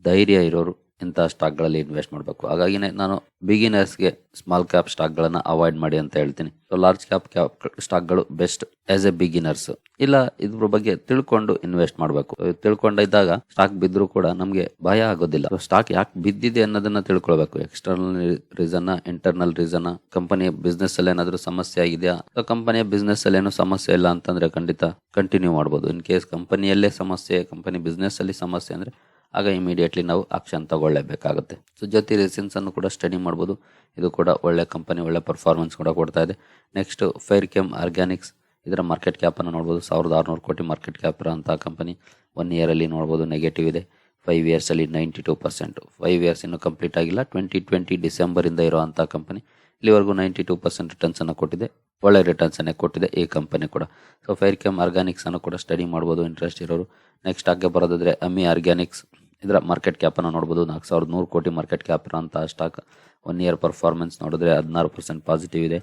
ಧೈರ್ಯ ಇರೋರು ಇಂತಹ ಸ್ಟಾಕ್ಗಳಲ್ಲಿ ಇನ್ವೆಸ್ಟ್ ಮಾಡಬೇಕು. ಹಾಗಾಗಿನೇ ನಾನು ಬಿಗಿನರ್ಸ್ಗೆ ಸ್ಮಾಲ್ ಕ್ಯಾಪ್ ಸ್ಟಾಕ್ಗಳನ್ನು ಅವಾಯ್ಡ್ ಮಾಡಿ ಅಂತ ಹೇಳ್ತೀನಿ. ಸೊ, ಲಾರ್ಜ್ ಕ್ಯಾಪ್ ಕ್ಯಾಪ್ ಸ್ಟಾಕ್ಗಳು ಬೆಸ್ಟ್ ಆಸ್ ಎ ಬಿಗಿನರ್ಸ್. ಇಲ್ಲ, ಇದ್ರ ಬಗ್ಗೆ ತಿಳ್ಕೊಂಡು ಇನ್ವೆಸ್ಟ್ ಮಾಡಬೇಕು. ತಿಳ್ಕೊಂಡಿದ್ದಾಗ ಸ್ಟಾಕ್ ಬಿದ್ದರೂ ಕೂಡ ನಮಗೆ ಭಯ ಆಗೋದಿಲ್ಲ. ಸ್ಟಾಕ್ ಯಾಕೆ ಬಿದ್ದಿದೆ ಅನ್ನೋದನ್ನ ತಿಳ್ಕೊಳ್ಬೇಕು. ಎಕ್ಸ್ಟರ್ನಲ್ ರೀಸನ್ ಇಂಟರ್ನಲ್ ರೀಸನ್ ಕಂಪನಿಯ ಬಿಸ್ನೆಸ್ ಅಲ್ಲಿ ಏನಾದರೂ ಸಮಸ್ಯೆ ಆಗಿದೆಯಾ? ಕಂಪನಿಯ ಬಿಸ್ನೆಸ್ ಅಲ್ಲಿ ಏನೋ ಸಮಸ್ಯೆ ಇಲ್ಲ ಅಂತಂದ್ರೆ ಖಂಡಿತ ಕಂಟಿನ್ಯೂ ಮಾಡ್ಬೋದು. ಇನ್ ಕೇಸ್ ಕಂಪನಿಯಲ್ಲೇ ಸಮಸ್ಯೆ, ಕಂಪನಿ ಬಿಸ್ನೆಸ್ ಅಲ್ಲಿ ಸಮಸ್ಯೆ ಅಂದ್ರೆ ಆಗ ಇಮಿಡಿಯೇಟ್ಲಿ ನಾವು ಆಕ್ಷನ್ ತಗೊಳ್ಳೇಬೇಕಾಗುತ್ತೆ. ಸೊ ಜೊತೆ ರೆಸಿನ್ಸ್ ಅನ್ನು ಕೂಡ ಸ್ಟಡಿ ಮಾಡ್ಬೋದು. ಇದು ಕೂಡ ಒಳ್ಳೆ ಕಂಪನಿ ಒಳ್ಳೆ ಪರ್ಫಾರ್ಮೆನ್ಸ್ ಕೂಡ ಕೊಡ್ತಾ ಇದೆ. ನೆಕ್ಸ್ಟ್ ಫೈರ್ ಕೆಮ್ ಆರ್ಗ್ಯಾನಿಕ್ಸ್ ಇದರ ಮಾರ್ಕೆಟ್ ಕ್ಯಾಪ್ ಅನ್ನು ನೋಡ್ಬೋದು. ಸಾವಿರದ ಆರುನೂರು ಕೋಟಿ ಮಾರ್ಕೆಟ್ ಕ್ಯಾಪ್ ಇರೋಂತಹ ಕಂಪನಿ ಒನ್ ಇಯರಲ್ಲಿ ನೋಡ್ಬೋದು ನೆಗೆಟಿವ್ ಇದೆ. ಫೈವ್ ಇಯರ್ಸ್ ಅಲ್ಲಿ ninety two percent five years ಇನ್ನು ಕಂಪ್ಲೀಟ್ ಆಗಿಲ್ಲ. ಟ್ವೆಂಟಿ ಟ್ವೆಂಟಿ ಡಿಸೆಂಬರ್ ಇಂದ ಇರುವಂತಹ ಕಂಪನಿ ಇಲ್ಲಿವರೆಗೂ ನೈಂಟಿ ಟೂ ಪರ್ಸೆಂಟ್ ರಿಟರ್ನ್ಸ್ ಅನ್ನು ಕೊಟ್ಟಿದೆ. ಒಳ್ಳೆ ರಿಟರ್ನ್ಸ್ ಅನ್ನೇ ಕೊಟ್ಟಿದೆ ಈ ಕಂಪನಿ ಕೂಡ. ಸೊ ಫೈರ್ ಕೆಮ್ ಆರ್ಗ್ಯಾನಿಕ್ಸನ್ನು ಕೂಡ ಸ್ಟಡಿ ಮಾಡ್ಬೋದು. ಇಂಟ್ರೆಸ್ಟ್ ಇರೋರು. ನೆಕ್ಸ್ಟ್ ಹಾಗೆ ಬರೋದಾದರೆ ಅಮಿ ಆರ್ಗ್ಯಾನಿಕ್ಸ್ ಇದರ ಮಾರ್ಕೆಟ್ ಕ್ಯಾಪನ್ನು ನೋಡ್ಬೋದು. ನಾಲ್ಕು ಸಾವಿರದ ನೂರು ಕೋಟಿ ಮಾರ್ಕೆಟ್ ಕ್ಯಾಪ್ ಅಂತ ಸ್ಟಾಕ್ ಒನ್ ಇಯರ್ ಪರ್ಫಾರ್ಮೆನ್ಸ್ ನೋಡಿದ್ರೆ ಹದಿನಾರು ಪರ್ಸೆಂಟ್ ಪಾಸಿಟಿವ್ ಇದೆ.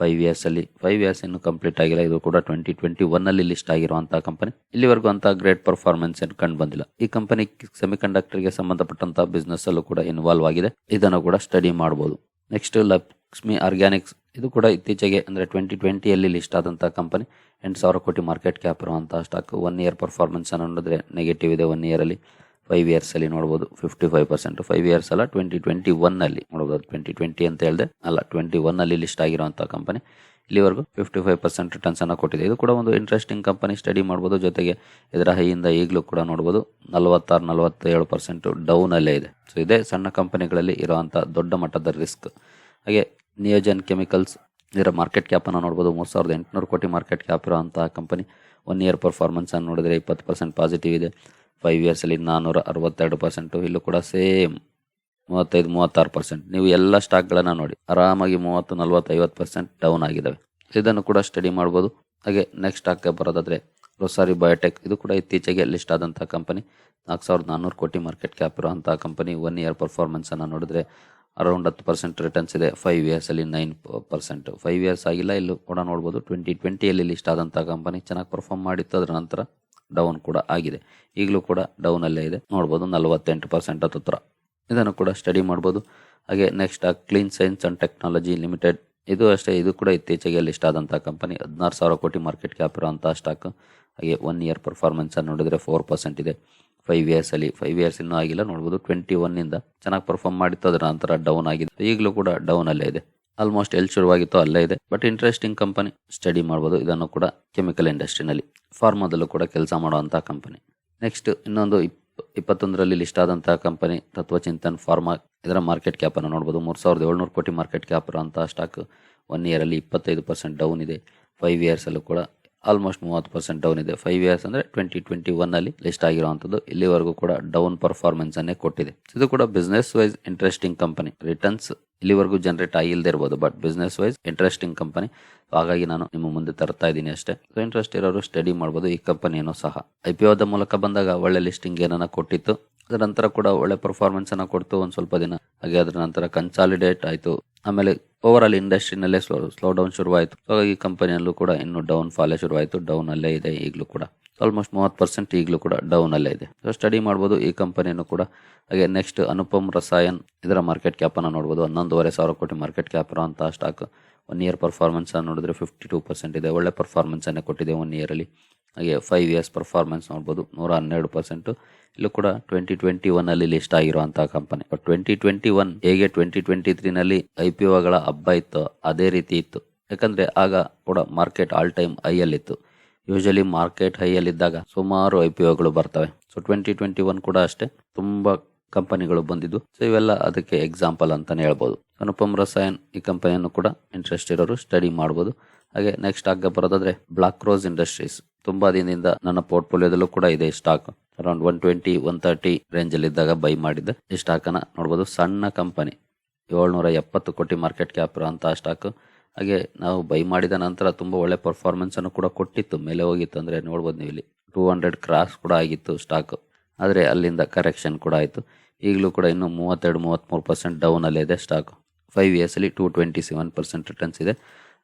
ಫೈವ್ ಇಯರ್ಸಲ್ಲಿ ಫೈವ್ ಇಯರ್ಸ್ ಇನ್ನೂ ಕಂಪ್ಲೀಟ್ ಆಗಿಲ್ಲ. ಇದು ಕೂಡ ಟ್ವೆಂಟಿ ಟ್ವೆಂಟಿ ಒನ್ನಲ್ಲಿ ಲಿಸ್ಟ್ ಆಗಿರುವಂತಹ ಕಂಪನಿ ಇಲ್ಲಿವರೆಗೂ ಅಂತ ಗ್ರೇಟ್ ಪರ್ಫಾರ್ಮೆನ್ಸ್ ಏನು ಕಂಡು ಬಂದಿಲ್ಲ. ಈ ಕಂಪನಿ ಸೆಮಿ ಗೆ ಸಂಬಂಧಪಟ್ಟಂತಹ ಬಿಸ್ನೆಸ್ ಅಲ್ಲೂ ಕೂಡ ಇನ್ವಾಲ್ವ್ ಆಗಿದೆ. ಇದನ್ನು ಕೂಡ ಸ್ಟಡಿ ಮಾಡಬಹುದು ನೆಕ್ಸ್ಟ್ ಲಕ್ಷ್ಮಿ ಆರ್ಗ್ಯಾನಿಕ್ಸ್ ಇದು ಕೂಡ ಇತ್ತೀಚೆಗೆ ಅಂದರೆ ಟ್ವೆಂಟಿ ಟ್ವೆಂಟಿಯಲ್ಲಿ ಲಿಸ್ಟ್ ಆದಂಥ ಕಂಪನಿ ಎಂಟು ಸಾವಿರ ಕೋಟಿ ಮಾರ್ಕೆಟ್ ಕ್ಯಾಪ್ ಇರುವಂತಹ ಸ್ಟಾಕ್ ಒನ್ ಇಯರ್ ಪರ್ಫಾರ್ಮೆನ್ಸ್ ಅನ್ನು ನೋಡಿದ್ರೆ ನೆಗೆಟಿವ್ ಇದೆ ಒನ್ ಇಯರಲ್ಲಿ ಫೈವ್ ಇಯರ್ಸ್ ಅಲ್ಲಿ ನೋಡಬಹುದು fifty five percent five years ಅಲ್ಲ ಟ್ವೆಂಟಿ ಟ್ವೆಂಟಿ ಒನ್ನಲ್ಲಿ ನೋಡ್ಬೋದು. ಟ್ವೆಂಟಿ ಟ್ವೆಂಟಿ ಅಂತ ಹೇಳಿದೆ. ಅಲ್ಲ ಟ್ವೆಂಟಿ ಒನ್ನಲ್ಲಿ ಲಿಸ್ಟ್ ಆಗಿರುವಂಥ ಕಂಪನಿ ಇಲ್ಲಿವರೆಗೂ ಫಿಫ್ಟಿ ಫೈವ್ ಪರ್ಸೆಂಟ್ ರಿಟರ್ನ್ಸ್ ಅನ್ನು ಕೊಟ್ಟಿದೆ. ಇದು ಕೂಡ ಒಂದು ಇಂಟ್ರೆಸ್ಟಿಂಗ್ ಕಂಪನಿ ಸ್ಟಡಿ ಮಾಡಬಹುದು ಜೊತೆಗೆ ಇದರ ಹೈಯಿಂದ ಈಗಲೂ ಕೂಡ ನೋಡಬಹುದು ನಲವತ್ತಾರು, ನಲವತ್ತೇಳು ಪರ್ಸೆಂಟ್ ಡೌನ್ ಅಲ್ಲೇ ಇದೆ. ಸೊ ಇದೇ ಸಣ್ಣ ಕಂಪನಿಗಳಲ್ಲಿ ಇರುವಂತಹ ದೊಡ್ಡ ಮಟ್ಟದ ರಿಸ್ಕ್ ಹಾಗೆ ನಿಯೋಜನ್ ಕೆಮಿಕಲ್ಸ್ ಇದರ ಮಾರ್ಕೆಟ್ ಕ್ಯಾಪ್ ಅನ್ನು ನೋಡಬಹುದು ಮೂರ್ ಸಾವಿರದ ಎಂಟುನೂರು ಕೋಟಿ ಮಾರ್ಕೆಟ್ ಕ್ಯಾಪ್ ಇರುವಂತಹ ಕಂಪನಿ ಒನ್ ಇಯರ್ ಪರ್ಫಾರ್ಮೆನ್ಸ್ ಅನ್ನು ನೋಡಿದ್ರೆ ಇಪ್ಪತ್ತು ಪರ್ಸೆಂಟ್ ಪಾಸಿಟಿವ್ ಇದೆ. ಫೈವ್ ಇಯರ್ಸಲ್ಲಿ ನಾನ್ನೂರ ಅರವತ್ತೆರಡು ಪರ್ಸೆಂಟು ಇಲ್ಲೂ ಕೂಡ ಸೇಮ್ ಮೂವತ್ತೈದು, ಮೂವತ್ತಾರು ಪರ್ಸೆಂಟ್ ನೀವು ಎಲ್ಲ ಸ್ಟಾಕ್ಗಳನ್ನು ನೋಡಿ, ಆರಾಮಾಗಿ ಮೂವತ್ತು ನಲವತ್ತು ಐವತ್ತು ಪರ್ಸೆಂಟ್ ಡೌನ್ ಆಗಿದ್ದಾವೆ ಇದನ್ನು ಕೂಡ ಸ್ಟಡಿ ಮಾಡ್ಬೋದು. ಹಾಗೆ ನೆಕ್ಸ್ಟ್ ಸ್ಟಾಕ್ಗೆ ಬರೋದಾದರೆ ರೊಸಾರಿ ಬಯೋಟೆಕ್ ಇದು ಕೂಡ ಇತ್ತೀಚೆಗೆ ಲಿಸ್ಟ್ ಆದಂಥ ಕಂಪನಿ ನಾಲ್ಕು ಸಾವಿರದ ನಾನ್ನೂರು ಕೋಟಿ ಮಾರ್ಕೆಟ್ ಕ್ಯಾಪ್ ಇರುವಂಥ ಕಂಪನಿ ಒನ್ ಇಯರ್ ಪರ್ಫಾರ್ಮೆನ್ಸನ್ನು ನೋಡಿದ್ರೆ ಅರೌಂಡ್ ಹತ್ತು ಪರ್ಸೆಂಟ್ ರಿಟರ್ನ್ಸ್ ಇದೆ. ಫೈವ್ ಇಯರ್ಸಲ್ಲಿ ನೈನ್ ಪರ್ಸೆಂಟ್ ಫೈವ್ ಇಯರ್ಸ್ ಆಗಿಲ್ಲ, ಇಲ್ಲೂ ಕೂಡ ನೋಡ್ಬೋದು. ಟ್ವೆಂಟಿ ಟ್ವೆಂಟಿಯಲ್ಲಿ ಲಿಸ್ಟ್ ಆದಂಥ ಕಂಪನಿ ಚೆನ್ನಾಗಿ ಪರ್ಫಾರ್ಮ್ ಮಾಡಿತ್ತು. ಅದರ ನಂತರ ಡೌನ್ ಕೂಡ ಆಗಿದೆ. ಈಗಲೂ ಕೂಡ ಡೌನ್ ಅಲ್ಲೇ ಇದೆ. ನೋಡ್ಬೋದು ನಲವತ್ತೆಂಟು ಪರ್ಸೆಂಟ್ ಹತ್ತಿರ ಇದನ್ನು ಕೂಡ ಸ್ಟಡಿ ಮಾಡ್ಬೋದು. ಹಾಗೆ next clean science and technology limited ಇದು ಅಷ್ಟೇ, ಇದು ಕೂಡ ಇತ್ತೀಚೆಗೆ ಲಿಸ್ಟ್ ಆದಂತಹ ಕಂಪನಿ ಹದಿನಾರು ಸಾವಿರ ಕೋಟಿ ಮಾರ್ಕೆಟ್ ಕ್ಯಾಪ್ ಇರುವಂತಹ ಸ್ಟಾಕ್ ಹಾಗೆ ಒನ್ ಇಯರ್ ಪರ್ಫಾರ್ಮೆನ್ಸ್ ಅನ್ನು ನೋಡಿದ್ರೆ ಫೋರ್ ಪರ್ಸೆಂಟ್ ಇದೆ. ಫೈವ್ ಇಯರ್ಸ್ ಅಲ್ಲಿ ಫೈವ್ ಇಯರ್ಸ್ ಇನ್ನೂ ಆಗಿಲ್ಲ. ನೋಡ್ಬೋದು ಟ್ವೆಂಟಿ ಒನ್ನಿಂದ ಚೆನ್ನಾಗಿ ಪರ್ಫಾರ್ಮ್ ಮಾಡಿತ್ತು ಅದರ ನಂತರ ಡೌನ್ ಆಗಿದೆ. ಈಗಲೂ ಕೂಡ ಡೌನ್ ಅಲ್ಲೇ ಇದೆ. ಆಲ್ಮೋಸ್ಟ್ ಎಲ್ಲಿ ಶುರುವಾಗಿತ್ತು ಅಲ್ಲೇ ಇದೆ. ಬಟ್ ಇಂಟ್ರೆಸ್ಟಿಂಗ್ ಕಂಪನಿ ಸ್ಟಡಿ ಮಾಡ್ಬೋದು. ಇದನ್ನು ಕೂಡ ಕೆಮಿಕಲ್ ಇಂಡಸ್ಟ್ರಿನಲ್ಲಿ ಫಾರ್ಮಾದಲ್ಲೂ ಕೂಡ ಕೆಲಸ ಮಾಡುವಂಥ ಕಂಪನಿ ನೆಕ್ಸ್ಟ್ ಇನ್ನೊಂದು ಇಪ್, ಇಪ್ಪತ್ತೊಂದರಲ್ಲಿ ಲಿಸ್ಟ್ ಆದಂತಹ ಕಂಪನಿ ತತ್ವಚಿಂತನ್ ಫಾರ್ಮಾ ಇದರ ಮಾರ್ಕೆಟ್ ಕ್ಯಾಪ್ ಅನ್ನು ನೋಡಬಹುದು ಮೂರು ಸಾವಿರದ ಏಳ್ನೂರು ಕೋಟಿ ಮಾರ್ಕೆಟ್ ಕ್ಯಾಪ್ ಇರುವಂತಹ ಸ್ಟಾಕ್ ಒನ್ ಇಯರ್ ಅಲ್ಲಿ ಇಪ್ಪತ್ತೈದು ಪರ್ಸೆಂಟ್ ಡೌನ್ ಇದೆ. ಫೈವ್ ಇಯರ್ಸ್ ಅಲ್ಲೂ ಕೂಡ ಆಲ್ಮೋಸ್ಟ್ ಮೂವತ್ತು ಪರ್ಸೆಂಟ್ ಡೌನ್ ಇದೆ. ಫೈವ್ ಇಯರ್ಸ್ ಅಂದ್ರೆ ಟ್ವೆಂಟಿ ಟ್ವೆಂಟಿ ಒನ್ ಅಲ್ಲಿ ಲಿಸ್ಟ್ ಆಗಿರುವಂತದ್ದು ಇಲ್ಲಿವರೆಗೂ ಕೂಡ ಡೌನ್ ಪರ್ಫಾರ್ಮೆನ್ಸ್ ಅನ್ನೇ ಕೊಟ್ಟಿದೆ. ಇದು ಕೂಡ business wise interesting company returns ಇಲ್ಲಿವರೆಗೂ ಜನರೇಟ್ ಆಗಿಲ್ಲದೆ ಇರ್ಬೋದು but business wise interesting company ಹಾಗಾಗಿ ನಾನು ನಿಮ್ಮ ಮುಂದೆ ತರ್ತಾ ಇದ್ದೀನಿ ಅಷ್ಟೇ. ಸೊ ಇಂಟ್ರೆಸ್ಟ್ ಇರೋರು ಸ್ಟಡಿ ಮಾಡ್ಬೋದು, ಈ ಕಂಪನಿಯನ್ನು ಸಹ. ಐ ಪಿ ಒದ ಮೂಲಕ ಬಂದಾಗ ಒಳ್ಳೆ ಲಿಸ್ಟಿಂಗ್ ಏನನ್ನ ಕೊಟ್ಟಿತ್ತು. ಅದರ ನಂತರ ಕೂಡ ಒಳ್ಳೆ ಪರ್ಫಾರ್ಮೆನ್ಸ್ ಅನ್ನ ಕೊಡ್ತು ಒಂದ್ ಸ್ವಲ್ಪ ದಿನ. ಹಾಗೆ ಅದರ ನಂತರ ಕನ್ಸಾಲಿಡೇಟ್ ಆಯ್ತು. ಆಮೇಲೆ ಓವರ್ ಆಲ್ ಇಂಡಸ್ಟ್ರಿನಲ್ಲೇ ಸ್ಲೋ ಸ್ಲೋ ಡೌನ್ ಶುರುವಾಯಿತು. ಸೊ ಈ ಕಂಪನಿಯಲ್ಲೂ ಕೂಡ ಇನ್ನು ಡೌನ್ ಫಾಲೇ ಶುರುವಾಯಿತು. ಡೌನ್ ಅಲ್ಲೇ ಇದೆ ಈಗಲೂ ಕೂಡ. ಆಲ್ಮೋಸ್ಟ್ ಮೂವತ್ತು ಪರ್ಸೆಂಟ್ ಈಗಲೂ ಕೂಡ ಡೌನ್ ಅಲ್ಲೇ ಇದೆ. ಸೊ ಸ್ಟಡಿ ಮಾಡ್ಬೋದು ಈ ಕಂಪನಿಯನ್ನು ಕೂಡ. ಹಾಗೆ ನೆಕ್ಸ್ಟ್ ಅನುಪಮ್ ರಸಾಯನ್ ಇದರ ಮಾರ್ಕೆಟ್ ಕ್ಯಾಪ್ ಅನ್ನು ನೋಡ್ಬೋದು. ಹನ್ನೊಂದುವರೆ ಸಾವಿರ ಕೋಟಿ ಮಾರ್ಕೆಟ್ ಕ್ಯಾಪ್ ಇರುವಂತಹ ಸ್ಟಾಕ್ ಒನ್ ಇಯರ್ ಪರ್ಫಾರ್ಮೆನ್ಸ್ ನೋಡಿದ್ರೆ ಫಿಫ್ಟಿ ಟೂ ಪರ್ಸೆಂಟ್ ಇದೆ. ಒಳ್ಳೆ ಪರ್ಫಾರ್ಮೆನ್ಸ್ ಅನ್ನು ಕೊಟ್ಟಿದೆ ಒನ್ ಇಯರಲ್ಲಿ ಹಾಗೆ ಫೈವ್ ಇಯರ್ಸ್ ಪರ್ಫಾರ್ಮೆನ್ಸ್ ನೋಡ್ಬೋದು. ನೂರ ಹನ್ನೆರಡು ಪರ್ಸೆಂಟು ಇಲ್ಲೂ ಕೂಡ ಟ್ವೆಂಟಿ ಟ್ವೆಂಟಿ ಒನ್ ಅಲ್ಲಿ ಲಿಸ್ಟ್ ಆಗಿರುವಂತಹ company but twenty twenty one ಹೇಗೆ ಟ್ವೆಂಟಿ ಟ್ವೆಂಟಿ ತ್ರೀ ನಲ್ಲಿ ಐ ಪಿ ಒಗಳ ಹಬ್ಬ ಇತ್ತು ಅದೇ ರೀತಿ ಇತ್ತು. ಯಾಕಂದ್ರೆ ಆಗ ಕೂಡ ಮಾರ್ಕೆಟ್ ಆಲ್ ಟೈಮ್ ಹೈ ಅಲ್ಲಿತ್ತು. ಯೂಶಲಿ ಮಾರ್ಕೆಟ್ ಹೈ ಅಲ್ಲಿದ್ದಾಗ ಸುಮಾರು ಐ ಪಿ ಒಗಳು ಬರ್ತವೆ. ಸೊ ಟ್ವೆಂಟಿ ಟ್ವೆಂಟಿ ಒನ್ ಕೂಡ ಅಷ್ಟೇ ತುಂಬಾ ಕಂಪನಿಗಳು ಬಂದಿದ್ದು. ಸೊ ಇವೆಲ್ಲ ಅದಕ್ಕೆ ಎಕ್ಸಾಂಪಲ್ ಅಂತಾನೆ ಹೇಳ್ಬೋದು. ಅನುಪಮ್ ರಸಾಯನ್ ಈ ಕಂಪನಿಯನ್ನು ಕೂಡ ಇಂಟ್ರೆಸ್ಟ್ ಇರೋರು ಸ್ಟಡಿ ಮಾಡ್ಬೋದು. ಹಾಗೆ ನೆಕ್ಸ್ಟ್ ಆಗ ಬರೋದಾದ್ರೆ ಬ್ಲಾಕ್ ರೋಸ್ ಇಂಡಸ್ಟ್ರೀಸ್ ತುಂಬಾ ದಿನದಿಂದ ನನ್ನ ಪೋರ್ಟ್ಫೋಲಿಯೋದಲ್ಲೂ ಕೂಡ ಇದೆ stock around one twenty one thirty range ಅಲ್ಲಿ ಇದ್ದಾಗ ಬೈ ಮಾಡಿದ್ದೆ. ಈ ಸ್ಟಾಕ್ ಅನ್ನ ನೋಡಬಹುದು ಸಣ್ಣ ಕಂಪನಿ ಏಳ್ನೂರ ಎಪ್ಪತ್ತು ಕೋಟಿ ಮಾರ್ಕೆಟ್ ಕ್ಯಾಪ್ ಇರುವಂತಹ ಸ್ಟಾಕ್ ಹಾಗೆ ನಾವು ಬೈ ಮಾಡಿದ ನಂತರ ತುಂಬಾ ಒಳ್ಳೆ ಪರ್ಫಾರ್ಮೆನ್ಸ್ ಅನ್ನು ಕೂಡ ಕೊಟ್ಟಿತ್ತು. ಮೇಲೆ ಹೋಗಿತ್ತು ಅಂದ್ರೆ ನೋಡ್ಬೋದು ನೀವು ಇಲ್ಲಿ. ಟೂ ಹಂಡ್ರೆಡ್ ಕ್ರಾಸ್ ಕೂಡ ಆಗಿತ್ತು ಸ್ಟಾಕ್ ಆದರೆ ಅಲ್ಲಿಂದ ಕರೆಕ್ಷನ್ ಕೂಡ ಆಯಿತು. ಈಗಲೂ ಕೂಡ ಇನ್ನು ಮೂವತ್ತೆರಡು ಮೂವತ್ತ್ಮೂರು ಪರ್ಸೆಂಟ್ ಡೌನ್ ಅಲ್ಲಿ ಇದೆ ಸ್ಟಾಕ್ ಫೈವ್ ಇಯರ್ಸ್ ಅಲ್ಲಿ two twenty seven percent returns ಇದೆ.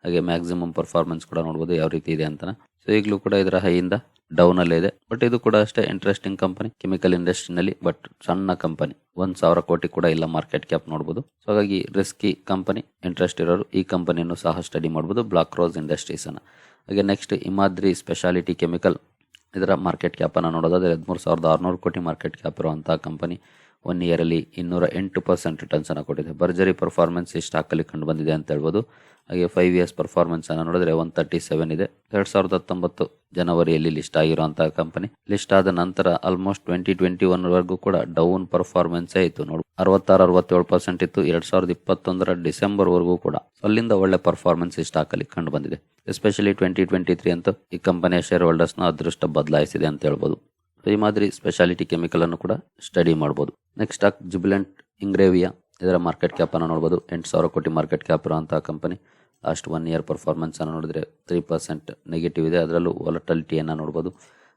ಹಾಗೆ ಮ್ಯಾಕ್ಸಿಮಮ್ ಪರ್ಫಾರ್ಮೆನ್ಸ್ ಕೂಡ ನೋಡ್ಬೋದು ಯಾವ ರೀತಿ ಇದೆ ಅಂತ ಸೊ ಈಗಲೂ ಕೂಡ ಇದರ ಹೈಯಿಂದ ಡೌನ್ ಅಲ್ಲೇ ಇದೆ. ಬಟ್ ಇದು ಕೂಡ ಅಷ್ಟೇ ಇಂಟ್ರೆಸ್ಟಿಂಗ್ ಕಂಪನಿ ಕೆಮಿಕಲ್ ಇಂಡಸ್ಟ್ರಿನಲ್ಲಿ ಬಟ್ ಸಣ್ಣ ಕಂಪನಿ ಒಂದ್ ಸಾವಿರ ಕೋಟಿ ಕೂಡ ಇಲ್ಲ ಮಾರ್ಕೆಟ್ ಕ್ಯಾಪ್ ನೋಡಬಹುದು ಸೊ ಹಾಗಾಗಿ ರಿಸ್ಕಿ ಕಂಪನಿ ಇಂಟ್ರೆಸ್ಟ್ ಇರೋರು ಈ ಕಂಪನಿಯನ್ನು ಸಹ ಸ್ಟಡಿ ಮಾಡಬಹುದು ಬ್ಲಾಕ್ ರೋಸ್ ಇಂಡಸ್ಟ್ರೀಸ್ ಅನ್ನ. ಹಾಗೆ ನೆಕ್ಸ್ಟ್ ಇಮಾದ್ರಿ ಸ್ಪೆಷಾಲಿಟಿ ಕೆಮಿಕಲ್ ಇದರ ಮಾರ್ಕೆಟ್ ಕ್ಯಾಪ್ ಅನ್ನು ನೋಡೋದಾದ್ರೆ ಹದಿಮೂರು ಸಾವಿರದ ಆರುನೂರು ಕೋಟಿ ಮಾರ್ಕೆಟ್ ಕ್ಯಾಪ್ ಇರುವಂತಹ ಕಂಪನಿ ಒನ್ ಇಯರ್ ಅಲ್ಲಿ ಇನ್ನೂರ ಎಂಟು ಪರ್ಸೆಂಟ್ ರಿಟರ್ನ್ಸನ್ನು ಕೊಟ್ಟಿದೆ. ಭರ್ಜರಿ ಪರ್ಫಾರ್ಮೆನ್ಸ್ ಈ ಸ್ಟಾಕ್ ಅಲ್ಲಿ ಕಂಡು ಬಂದಿದೆ ಅಂತ ಹೇಳ್ಬೋದು. ಹಾಗೆ ಫೈವ್ ಇಯರ್ಸ್ ಪರ್ಫಾರ್ಮೆನ್ಸನ್ನು ನೋಡಿದ್ರೆ ಒನ್ ತರ್ಟಿ ಸೆವೆನ್ ಇದೆ. ಎರಡ್ ಸಾವಿರದ ಹತ್ತೊಂಬತ್ತು ಜನವರಿಯಲ್ಲಿ ಲಿಸ್ಟ್ ಆಗಿರುವಂತಹ ಕಂಪನಿ ಲಿಸ್ಟ್ ಆದ ನಂತರ ಆಲ್ಮೋಸ್ಟ್ ಟ್ವೆಂಟಿ ಟ್ವೆಂಟಿ ಒನ್ ವರೆಗೂ ಕೂಡ ಡೌನ್ ಪರ್ಫಾರ್ಮೆನ್ಸ್ ಇತ್ತು. ನೋಡಿ, ಅರವತ್ತಾರು, ಅರವತ್ತೇಳು ಪರ್ಸೆಂಟ್ ಇತ್ತು. ಎರಡ್ ಸಾವಿರದ ಇಪ್ಪತ್ತೊಂದರ ಡಿಸೆಂಬರ್ ವರೆಗೂ ಕೂಡ ಅಲ್ಲಿಂದ ಒಳ್ಳೆ ಪರ್ಫಾರ್ಮೆನ್ಸ್ ಈ ಸ್ಟಾಕ್ ಅಲ್ಲಿ ಕಂಡು ಬಂದಿದೆ. ಎಸ್ಪೆಷಲಿ ಟ್ವೆಂಟಿ ಟ್ವೆಂಟಿ ತ್ರೀ ಅಂತೂ ಈ ಕಂಪನಿಯ ಶೇರ್ ಹೋಲ್ಡರ್ಸ್ನ ಅದೃಷ್ಟ ಬದಲಾಯಿಸಿದೆ ಅಂತ ಹೇಳ್ಬೋದು. ಈ ಮಾದರಿ ಸ್ಪೆಷಾಲಿಟಿ ಕೆಮಿಕಲ್ ಅನ್ನು ಕೂಡ ಸ್ಟಡಿ ಮಾಡಬಹುದು ನೆಕ್ಸ್ಟ್ ಸ್ಟಾಕ್ ಜುಬಿಲೆಂಟ್, ಇಂಗ್ರೇವಿಯಾ, ಇದರ ಮಾರ್ಕೆಟ್ ಕ್ಯಾಪನ್ನು ನೋಡ್ಬೋದು. ಎಂಟು ಸಾವಿರ ಕೋಟಿ ಮಾರ್ಕೆಟ್ ಕ್ಯಾಪ್ ಇರುವಂತಹ ಕಂಪನಿ. ಲಾಸ್ಟ್ ಒನ್ ಇಯರ್ ಪರ್ಫಾರ್ಮೆನ್ಸನ್ನು ನೋಡಿದರೆ ತ್ರೀ ಪರ್ಸೆಂಟ್ ನೆಗೆಟಿವ್ ಇದೆ. ಅದರಲ್ಲೂ ವಾಲಟಲಿಟಿಯನ್ನು ನೋಡ್ಬೋದು.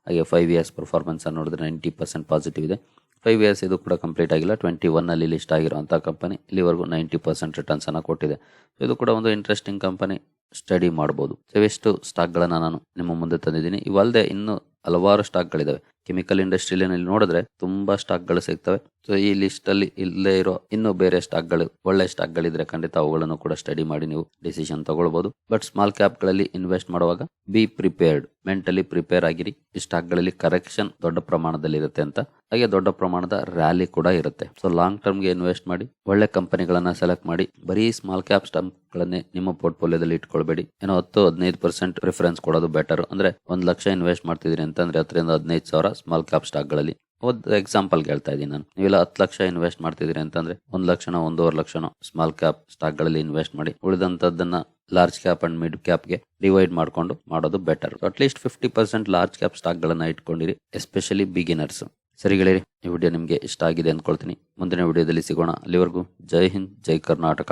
ಹಾಗೆ ಫೈವ್ ಇಯರ್ಸ್ ಪರ್ಫಾರ್ಮೆನ್ಸನ್ನು ನೋಡಿದ್ರೆ ನೈಂಟಿ ಪರ್ಸೆಂಟ್ ಪಾಸಿಟಿವ್ ಇದೆ. ಫೈವ್ ಇಯರ್ಸ್ ಇದು ಕೂಡ ಕಂಪ್ಲೀಟ್ ಆಗಿಲ್ಲ. ಟ್ವೆಂಟಿ ಒನ್ನಲ್ಲಿ ಲಿಸ್ಟ್ ಆಗಿರುವಂಥ ಕಂಪನಿ. ಇಲ್ಲಿವರೆಗೂ ನೈಂಟಿ ಪರ್ಸೆಂಟ್ ರಿಟರ್ನ್ಸನ್ನು ಕೊಟ್ಟಿದೆ. ಇದು ಕೂಡ ಒಂದು ಇಂಟ್ರೆಸ್ಟಿಂಗ್ ಕಂಪನಿ. ಸ್ಟಡಿ ಮಾಡಬಹುದು ಇವೆಷ್ಟು ಸ್ಟಾಕ್ಗಳನ್ನು ನಾನು ನಿಮ್ಮ ಮುಂದೆ ತಂದಿದ್ದೀನಿ. ಇವಲ್ಲದೆ ಇನ್ನು ಹಲವಾರು ಸ್ಟಾಕ್ಗಳಿದಾವೆ ಕೆಮಿಕಲ್ ಇಂಡಸ್ಟ್ರಿಯಲ್ಲಿ ನೋಡಿದ್ರೆ ತುಂಬಾ ಸ್ಟಾಕ್ಗಳು ಸಿಗ್ತವೆ. ಸೊ ಈ ಲಿಸ್ಟ್ ಅಲ್ಲಿ ಇಲ್ಲೇ ಇರೋ ಇನ್ನೂ ಬೇರೆ ಸ್ಟಾಕ್ಗಳು ಒಳ್ಳೆ ಸ್ಟಾಕ್ಗಳಿದ್ರೆ ಖಂಡಿತ ಅವುಗಳನ್ನು ಕೂಡ ಸ್ಟಡಿ ಮಾಡಿ ನೀವು ಡಿಸಿಷನ್ ತಗೊಳ್ಬಹುದು ಬಟ್ ಸ್ಮಾಲ್ ಕ್ಯಾಪ್ಗಳಲ್ಲಿ ಇನ್ವೆಸ್ಟ್ ಮಾಡುವಾಗ ಬಿ ಪ್ರಿಪೇರ್ಡ್ ಮೆಂಟಲಿ ಪ್ರಿಪೇರ್ ಆಗಿರಿ. ಈ ಸ್ಟಾಕ್ಗಳಲ್ಲಿ ಕರೆಕ್ಷನ್ ದೊಡ್ಡ ಪ್ರಮಾಣದಲ್ಲಿ ಇರುತ್ತೆ ಅಂತ. ಹಾಗೆ ದೊಡ್ಡ ಪ್ರಮಾಣದ ರ್ಯಾಲಿ ಕೂಡ ಇರುತ್ತೆ. ಸೊ ಲಾಂಗ್ ಟರ್ಮ್ಗೆ ಇನ್ವೆಸ್ಟ್ ಮಾಡಿ, ಒಳ್ಳೆ ಕಂಪನಿಗಳನ್ನ ಸೆಲೆಕ್ಟ್ ಮಾಡಿ, ಬರೀ ಸ್ಮಾಲ್ ಕ್ಯಾಪ್ ಸ್ಟಾಕ್ಗಳನ್ನೇ ನಿಮ್ಮ ಪೋರ್ಟ್ಫೋಲಿಯೋದಲ್ಲಿ ಇಟ್ಕೊಳ್ಬೇಡಿ. ಏನೋ ಹತ್ತು, ಹದಿನೈದು ಪರ್ಸೆಂಟ್ ಪ್ರಿಫರೆನ್ಸ್ ಕೊಡೋದು ಬೆಟರ್ ಅಂದ್ರೆ ಒಂದ್ ಲಕ್ಷ ಇನ್ವೆಸ್ಟ್ ಮಾಡ್ತಿದ್ರಿ ಅಂತಂದ್ರೆ ಹತ್ತರಿಂದ ಹದಿನೈದು ಸಾವಿರ ಸ್ಮಾಲ್ ಕ್ಯಾಪ್ ಸ್ಟಾಕ್ಗಳಲ್ಲಿ ಒಂದು ಎಕ್ಸಾಂಪಲ್ ಹೇಳ್ತಾ ಇದ್ದೀನಿ ನಾನು. ನೀವೆಲ್ಲ ಹತ್ತು ಲಕ್ಷ ಇನ್ವೆಸ್ಟ್ ಮಾಡ್ತಿದ್ದೀರಿ ಅಂತಂದ್ರೆ, ಒಂದು ಲಕ್ಷನ, ಒಂದೂವರೆ ಲಕ್ಷನ ಸ್ಮಾಲ್ ಕ್ಯಾಪ್ ಸ್ಟಾಕ್ಗಳಲ್ಲಿ ಇನ್ವೆಸ್ಟ್ ಮಾಡಿ, ಉಳಿದಂತದ್ದನ್ನ ಲಾರ್ಜ್ ಕ್ಯಾಪ್ ಅಂಡ್ ಮಿಡ್ ಕ್ಯಾಪ್ಗೆ ಡಿವೈಡ್ ಮಾಡ್ಕೊಂಡು ಮಾಡೋದು better at least fifty percent large cap ಸ್ಟಾಕ್ಗಳನ್ನ ಇಟ್ಕೊಂಡಿರಿ ಎಸ್ಪೆಷಲಿ ಬಿಗಿನರ್ಸ್ ಸರಿ ಗೆಳೆಯರಿ, ಈ ವಿಡಿಯೋ ನಿಮಗೆ ಇಷ್ಟ ಆಗಿದೆ ಅಂದ್ಕೊಳ್ತೀನಿ ಮುಂದಿನ ವಿಡಿಯೋದಲ್ಲಿ ಸಿಗೋಣ. ಅಲ್ಲಿವರೆಗೂ ಜೈ ಹಿಂದ್, ಜೈ ಕರ್ನಾಟಕ.